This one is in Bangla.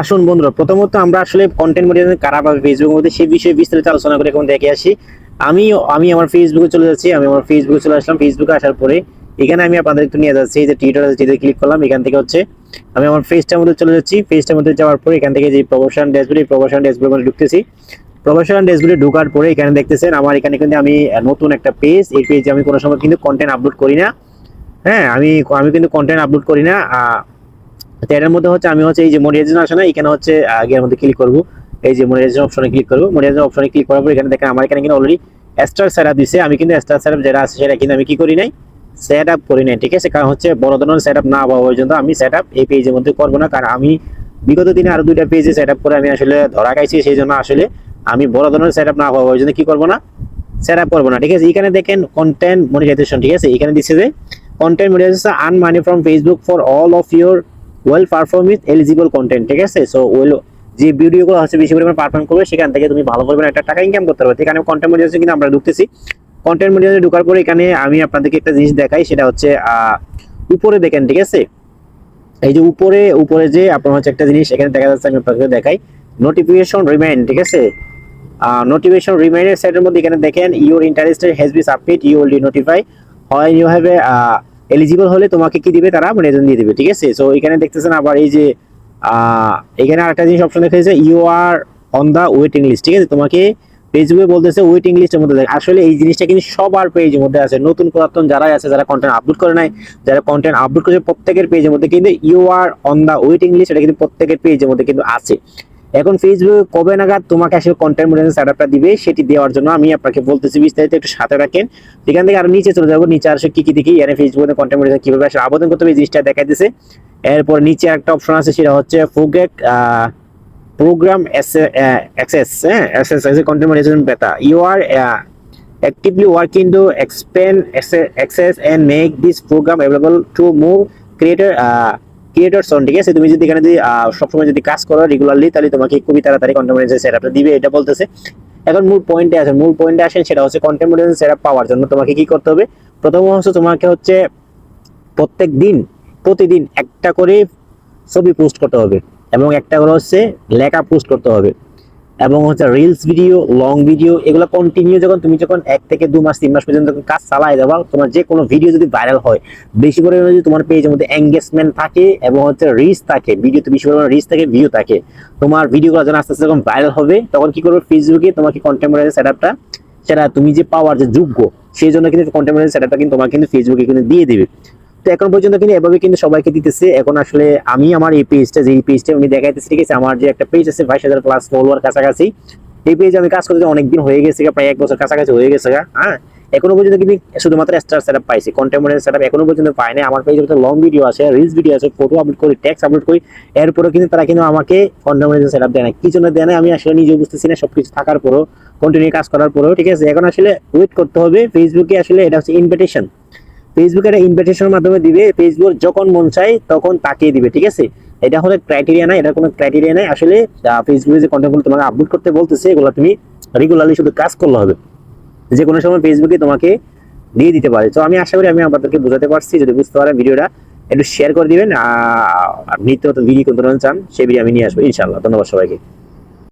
আসুন বন্ধুরা, প্রথমত আমরা আসলে কন্টেন্ট মডিটেশন কারা পাবে ফেসবুকের মধ্যে সেই বিষয়ে বিস্তারিত আলোচনা করে এখন দেখে আসি। আমি আমি আমার ফেসবুকে চলে যাচ্ছি, আমি আমার ফেসবুকে চলে আসলাম। ফেসবুকে আসার পরে এখানে আমি আপনাদের একটু নিয়ে যাচ্ছি যে টুইটার আছে যেটা ক্লিক করলাম। এখান থেকে হচ্ছে আমি আমার ফেসটার মধ্যে চলে যাচ্ছি। ফেসটার মধ্যে যাওয়ার পরে এখান থেকে যে প্রমোশন ড্যাশবোর্ড এই ড্যাশবোর্ডের মধ্যে ঢুকতেছি। প্রমোশন ড্যাশবোর্ডে ঢোকার পরে এখানে দেখতেছেন, আমার এখানে কিন্তু আমি নতুন একটা পেজ এই পেজে আমি কোনো সময় কিন্তু কন্টেন্ট আপলোড করি না। হ্যাঁ আমি আমি কিন্তু কন্টেন্ট আপলোড করি না। তো এটার মধ্যে হচ্ছে আমি হচ্ছে এই যে মনিটাইজেশন আসে না এখানে হচ্ছে আগে এর মধ্যে ক্লিক করব। এই যে মনিটাইজেশন অপশনে ক্লিক করব। মনিটাইজেশন অপশনে ক্লিক করার পর এখানে দেখেন আমার এখানে কিন্তু অলরেডি এক্সট্রা সেটআপ দিছে। আমি কিন্তু এক্সট্রা সেটআপ যেটা আছে সেটা কিন্তু আমি কি করি নাই সেটআপ করি নাই, ঠিক আছে? কারণ হচ্ছে বড় ধরনের সেটআপ না হওয়া পর্যন্ত আমি সেটআপ এই পেজের মধ্যে করব না। কারণ আমি বিগত দিনে আরও দুইটা পেজে সেটআপ করে আমি আসলে ধরা খাইছি, সেই জন্য আসলে আমি বড় ধরনের সেটআপ না হওয়া পর্যন্ত কি করব না সেটআপ করব না, ঠিক আছে? এখানে দেখেন কন্টেন্ট মনিটাইজেশন ঠিক আছে? এখানে দিচ্ছে যে content monetisation earn money from Facebook for all of your well perform with eligible content ঠিক আছে? সো ওয়েল যে ভিডিওগুলো হচ্ছে বেশি পরিমাণে পারফর্ম করবে, সেখান থেকে তুমি ভালো পরিমাণে একটা টাকা ইনকাম করতে পারবে। এখানে কন্টেন্ট মডিউলে কিন্তু আমরা ঢুকতেছি। কন্টেন্ট মডিউলে ঢোকার পরে এখানে আমি আপনাদেরকে একটা জিনিস দেখাই, সেটা হচ্ছে উপরে দেখেন, ঠিক আছে? এই যে উপরে উপরে যে আপনার হচ্ছে একটা জিনিস, এখানে দেখা যাচ্ছে, আমি আপনাদেরকে দেখাই। নোটিফিকেশন রিমাইন্ড ঠিক আছে? নোটিফিকেশন রিমাইন্ডার সাইটের মধ্যে এখানে দেখেন your interested has be submit you will notify হয় ইউ হ্যাভ এলিজিবল হলে তোমাকে কি দিবে? তারা মনিটাইজেশন দিয়ে দিবে, ঠিক আছে? সো এখানে দেখতেছেন আবার এই যে এখানে আরেকটা জিনিস অপশন দেখা যাচ্ছে you are on the waiting list ঠিক আছে? তোমাকে ফেসবুকে বলতেছে ওয়েটিং লিস্টের মধ্যে দেখ, আসলে এই জিনিসটা কিন্তু সবার পেজের মধ্যে আছে। নতুন পুরাতন যারাই আছে, যারা কন্টেন্ট আপলোড করে নাই, যারা কন্টেন্ট আপলোড করেছে, প্রত্যেকের পেজের মধ্যে কিন্তু you are on the waiting list এটা কিন্তু প্রত্যেকের পেজের মধ্যে কিন্তু আছে। এখন ফেসবুক কবে নাগাদ তোমাকে আসলে কন্টেন্ট মডেল সেটআপটা দিবে সেটি দেওয়ার জন্য আমি আপনাকে বলতেছি বিস্তারিত একটু সাথে রাখেন। এখান থেকে আরও নিচে চলে যাব নিচে আসলে কি কি দেখি এখানে ফেসবুকে কন্টেন্ট মডেল কীভাবে আসলে আবেদন করতে হবে জিনিসটা দেখাই দিছে এরপর নিচে একটা অপশন আছে সেটা হচ্ছে ফুগেক প্রোগ্রাম অ্যাক্সেস হ্যাঁ access a content model beta you are actively working to expand access and make this program available to more creator uh, creators সন ঠিক আছে? তুমি যদি এখানে যদি সবসময় যদি কাজ করো রেগুলারলি তাহলে তোমাকে খুবই তাড়াতাড়ি কন্টেন্ট সেট সেটআপটা দিবে, এটা বলতেছে। এখন মূল পয়েন্টে আসেন, মূল পয়েন্টে আসেন, সেটা হচ্ছে কন্টেন্ট সেট সেটআপ পাওয়ার জন্য তোমাকে কি করতে হবে? প্রথম হচ্ছে তোমাকে হচ্ছে প্রত্যেক দিন, প্রতিদিন একটা করে ছবি পোস্ট করতে হবে এবং একটা করে হচ্ছে লেখা পোস্ট করতে হবে। এবং হচ্ছে রিলস ভিডিও লং ভিডিও এগুলো কন্টিনিউ যখন তুমি যখন এক থেকে দু মাস, তিন মাস পর্যন্ত কাজ চালাই দেবা তোমার যে কোনো ভিডিও যদি ভাইরাল হয়, বেশি পরিমাণে যদি তোমার পেজের মধ্যে এঙ্গেজমেন্ট থাকে এবং হচ্ছে রিচ থাকে ভিডিওতে বেশি পরিমাণে রিচ থাকে ভিউ থাকে, তোমার ভিডিওগুলো যখন আস্তে আস্তে যখন ভাইরাল হবে, তখন কি করবে ফেসবুকে তোমাকে কন্টেম্পোরারি সেট আপটা সেটা তুমি যে পাওয়ার যে যোগ্য, সেই জন্য কিন্তু কন্টেম্পোরারি সেট আপটা কিন্তু তোমাকে কিন্তু ফেসবুকে কিন্তু দিয়ে দিবে। তো এখন পর্যন্ত কিন্তু এভাবে কিন্তু সবাইকে দিতেছে। এখন আসলে আমি আমার এই পেজটা যে পেজটা আমি দেখাইতেছি, ঠিক আছে, আমার যে একটা পেজ আছে, বাইশ হাজার প্লাস ফলোয়ার কাছাকাছি, এই পেজ আমি কাজ করতে অনেকদিন হয়ে গেছে প্রায় এক বছর কাছাকাছি হয়ে গেছে হ্যাঁ? এখনও পর্যন্ত কিন্তু শুধুমাত্র স্টার সেটআপ পাইছি কন্টেম্পোরারি সেটআপ এখনও পর্যন্ত পাই নাই। আমার পেজে লং ভিডিও আছে রিলস ভিডিও আছে ফটো আপলোড করি টেক্সট আপলোড করি এরপরে কিন্তু তারা কিন্তু আমাকে কন্টেম্পোরারি সেটআপ দেয় না কি জন্য দেয় না আমি আসলে নিজে বুঝতেছি না, সবকিছু থাকার পরও কন্টিনিউ কাজ করার পরেও, ঠিক আছে? এখন আসলে ওয়েট করতে হবে ফেসবুকে আসলে এটা হচ্ছে ইনভিটেশন ফেসবুকে একটা ইনভিটেশনের মাধ্যমে দিবে ফেসবুক যখন মন চায় তখন তাকিয়ে দিবে, ঠিক আছে? এটা হলো ক্রাইটেরিয়া না এটা কোনো ক্রাইটেরিয়া নাই। আসলে ফেসবুকে যে কন্টেন্টগুলো তোমাকে আপলোড করতে বলতেছে, এগুলো তুমি রেগুলারলি শুধু কাজ করলে হবে। যে কোনো সময় ফেসবুকে তোমাকে দিয়ে দিতে পারে। তো আমি আশা করি আমি আপনাদেরকে বোঝাতে পারছি, যদি বুঝতে পারেন ভিডিওটা, একটু শেয়ার করে দিবেন। আর নিত্য নতুন ভিডিও কোন চান সেই ভিডিও আমি নিয়ে আসব ইনশাল্লাহ ধন্যবাদ সবাইকে।